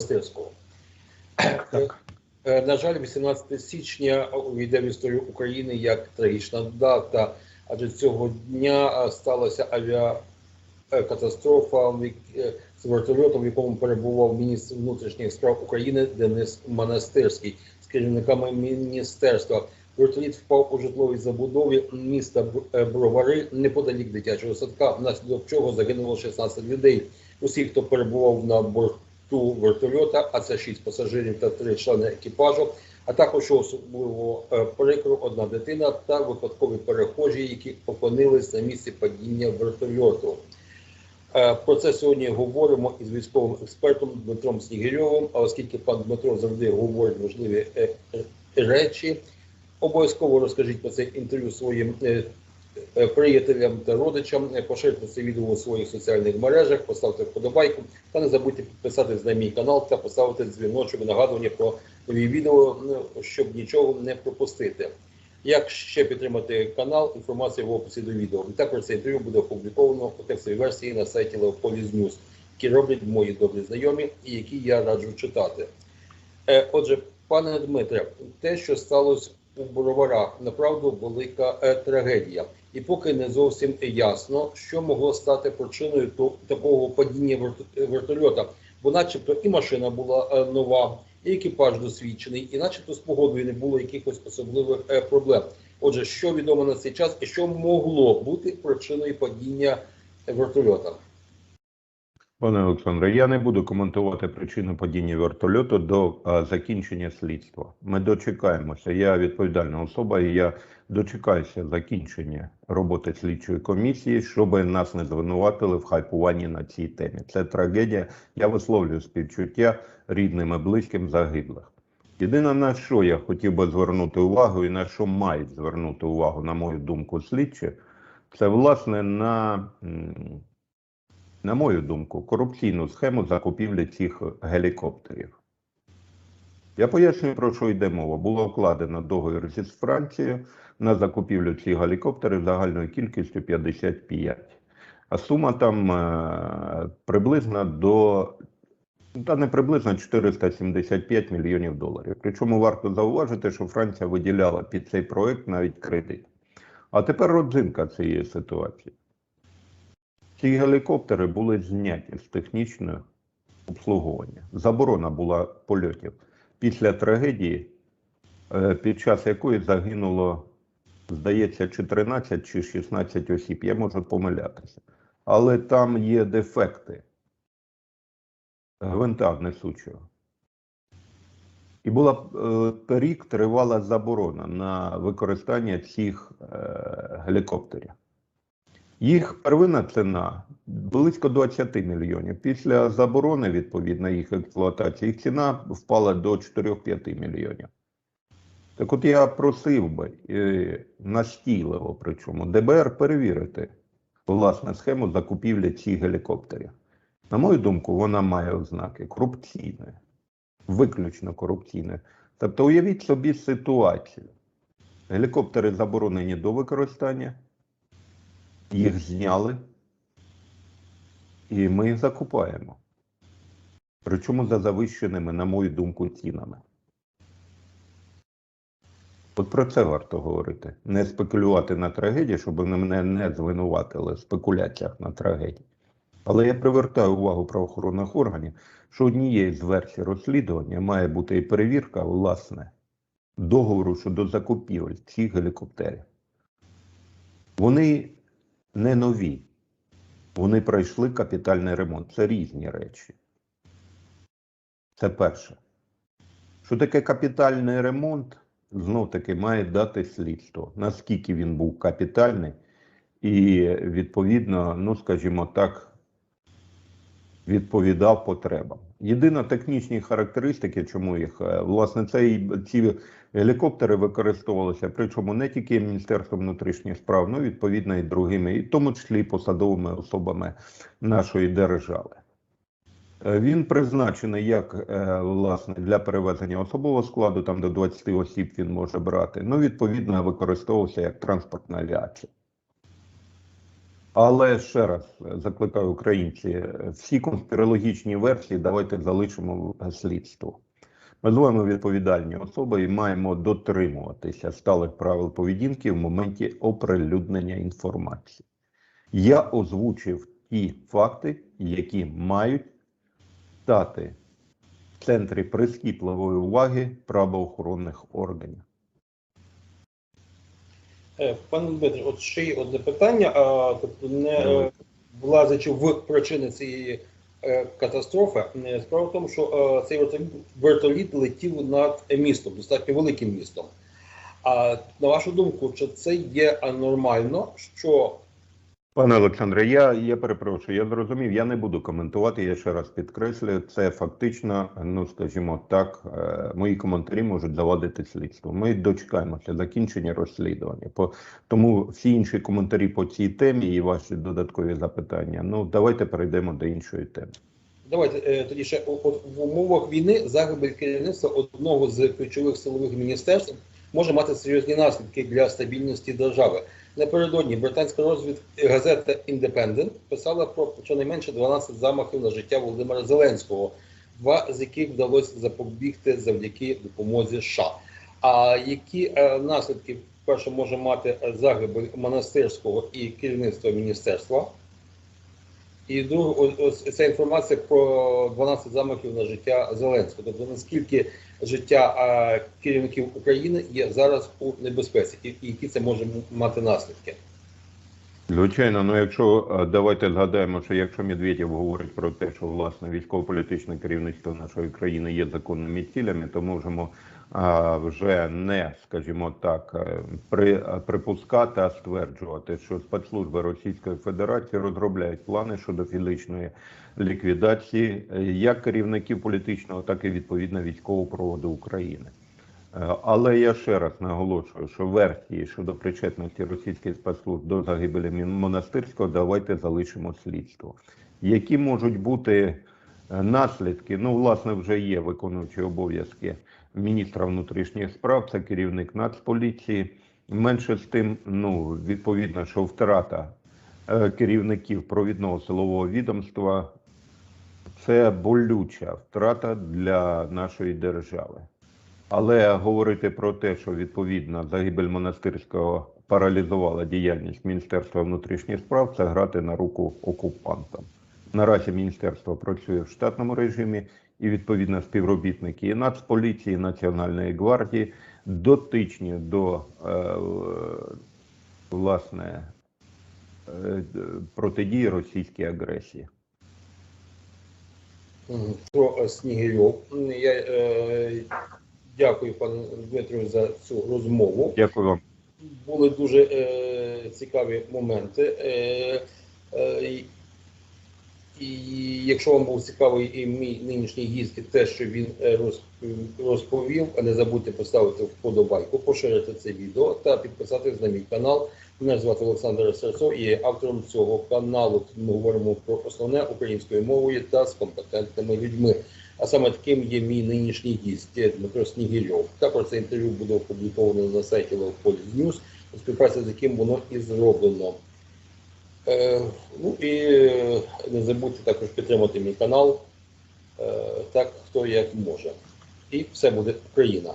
Монастирського. Е, На жаль, 18 січня увійде в історію України як трагічна дата, адже цього дня е, сталася авіакатастрофа е, з вертольотом, в якому перебував міністр внутрішніх справ України Денис Монастирський з керівниками міністерства. Вертоліт впав у житловій забудові міста Бровари неподалік дитячого садка, внаслідок чого загинуло 16 людей. Усі, хто перебував на борту вертольота, а це 6 пасажирів та 3 члени екіпажу, а також особливо е, прикро одна дитина та випадкові перехожі, які опинились на місці падіння вертольоту. Е, Про це сьогодні говоримо із військовим експертом Дмитром Снігирьовим. А оскільки пан Дмитро завжди говорить важливі е, речі, обов'язково розкажіть про це інтерв'ю своїм приятелям та родичам. Е, Поширте це відео у своїх соціальних мережах, поставте вподобайку та не забудьте підписатись на мій канал та поставити дзвіночок нагадування про нові відео, ну, щоб нічого не пропустити. Як ще підтримати канал, інформація в описі до відео. Також це інтерв'ю буде опубліковано у текстовій версії на сайті Leopolis News, які роблять мої добрі знайомі і які я раджу читати. Е, Отже, пане Дмитре, те, що сталося у Броварах, направду велика е, трагедія. І поки не зовсім ясно, що могло стати причиною такого падіння верт- вертольота. Бо, начебто, і машина була е, нова, і екіпаж досвідчений, і начебто з погодою не було якихось особливих е, проблем. Отже, що відомо на цей час, і що могло бути причиною падіння вертольота? Пане Олександре, я не буду коментувати причину падіння вертольоту до а, закінчення слідства. Ми дочекаємося. Я відповідальна особа, і я дочекаюся закінчення роботи слідчої комісії, щоб нас не звинуватили в хайпуванні на цій темі. Це трагедія. Я висловлюю співчуття рідним і близьким загиблих. Єдине на що я хотів би звернути увагу, і на що мають звернути увагу, на мою думку, слідчі, це власне на. На мою думку, корупційну схему закупівлі цих гелікоптерів. Я пояснюю, про що йде мова. Було укладено договір зі Францією на закупівлю цих гелікоптерів загальною кількістю 55. А сума там е, приблизно до та не приблизно 475 мільйонів доларів. Причому варто зауважити, що Франція виділяла під цей проект навіть кредит. А тепер родзинка цієї ситуації. Ці гелікоптери були зняті з технічного обслуговування. Заборона була польотів після трагедії, е, під час якої загинуло, здається, чи 13 чи 16 осіб. Я можу помилятися. Але там є дефекти гвинта несучого. І була е, рік тривала заборона на використання цих е, гелікоптерів. Їх первинна ціна близько 20 мільйонів. Після заборони, відповідно, їх експлуатації, їх ціна впала до 4-5 мільйонів. Так от я просив би е, настійливо, причому ДБР перевірити власне схему закупівлі цих гелікоптерів. На мою думку, вона має ознаки корупційної, виключно корупційної. Тобто, уявіть собі ситуацію. Гелікоптери заборонені до використання їх зняли, і ми їх закупаємо. Причому за завищеними, на мою думку, цінами. От про це варто говорити. Не спекулювати на трагедії, щоб мене не звинуватили в спекуляціях на трагедії. Але я привертаю увагу правоохоронних органів, що однією з версій розслідування має бути і перевірка, власне, договору щодо закупівель цих гелікоптерів. Вони не нові. Вони пройшли капітальний ремонт. Це різні речі. Це перше. Що таке капітальний ремонт? Знов таки має дати слідство, наскільки він був капітальний, і відповідно, ну скажімо так, відповідав потребам. Єдино технічні характеристики, чому їх е, власне цей ці гелікоптери використовувалися, причому не тільки Міністерством внутрішніх справ, ну відповідно і другими, і в тому числі посадовими особами нашої держави. Е, Він призначений як е, власне для перевезення особового складу, там до 20 осіб він може брати. Ну, відповідно, використовувався як транспортна авіація. Але ще раз закликаю українці, всі конспірологічні версії давайте залишимо слідству. Ми з вами відповідальні особи і маємо дотримуватися сталих правил поведінки в моменті оприлюднення інформації. Я озвучив ті факти, які мають стати в центрі прискіпливої уваги правоохоронних органів. Е, Пане Дмитре, от ще є одне питання, а, тобто не е, влазячи в причини цієї е, катастрофи, справа в тому, що цей вертоліт летів над містом, достатньо великим містом. А на вашу думку, чи це є нормально, що Пане Олександре, я, я перепрошую, я зрозумів, я не буду коментувати, я ще раз підкреслюю, це фактично, ну скажімо так, е, мої коментарі можуть завадити слідству. Ми дочекаємося закінчення розслідування. По, тому всі інші коментарі по цій темі і ваші додаткові запитання, ну давайте перейдемо до іншої теми. давайте е, тоді ще в умовах війни загибель керівництва одного з ключових силових міністерств може мати серйозні наслідки для стабільності держави. Напередодні британська розвідка газета Independent писала про щонайменше 12 замахів на життя Володимира Зеленського, два з яких вдалося запобігти завдяки допомозі США. А які е, наслідки перше може мати загибель монастирського і керівництва міністерства? І друге, ось- ця інформація про 12 замахів на життя Зеленського. Тобто наскільки життя е, керівників України є зараз у небезпеці, і, і які це може мати наслідки? Звичайно, ну якщо давайте згадаємо, що якщо Медведєв говорить про те, що власне військово-політичне керівництво нашої країни є законними цілями, то можемо а, вже не, скажімо так, е, при, е, припускати, а стверджувати, що спецслужби Російської Федерації розробляють плани щодо фізичної ліквідації е, як керівників політичного, так і відповідно військового проводу України. Але я ще раз наголошую, що версії щодо причетності російських спецслужб до загибелі монастирського давайте залишимо слідство. Які можуть бути наслідки? Ну, власне, вже є виконуючі обов'язки міністра внутрішніх справ, це керівник Нацполіції. Менше з тим, ну відповідно, що втрата е, керівників провідного силового відомства це болюча втрата для нашої держави. Але говорити про те, що відповідно загибель монастирського паралізувала діяльність Міністерства внутрішніх справ, це грати на руку окупантам. Наразі міністерство працює в штатному режимі, і відповідно співробітники і Нацполіції, і Національної гвардії дотичні до е, власне е, протидії російській агресії. Про е, Снігирьов. Я е, дякую пану Дмитру за цю розмову. Дякую вам. були дуже е, цікаві моменти. Е, е, і- якщо вам був цікавий і мій нинішній гість, і те, що він е, розп- розповів, не забудьте поставити вподобайку, поширити це відео та підписатись на мій канал. Мене звати Олександр Серцов і є автором цього каналу. Ми говоримо про основне українською мовою та з компетентними людьми. А саме таким є мій нинішній гість Дмитро Снігірьов. Також це інтерв'ю буде опубліковано на сайті Leopold News, у з яким воно і зроблено. Е, ну і е, не забудьте також підтримати мій канал, е, так хто як може. І все буде Україна.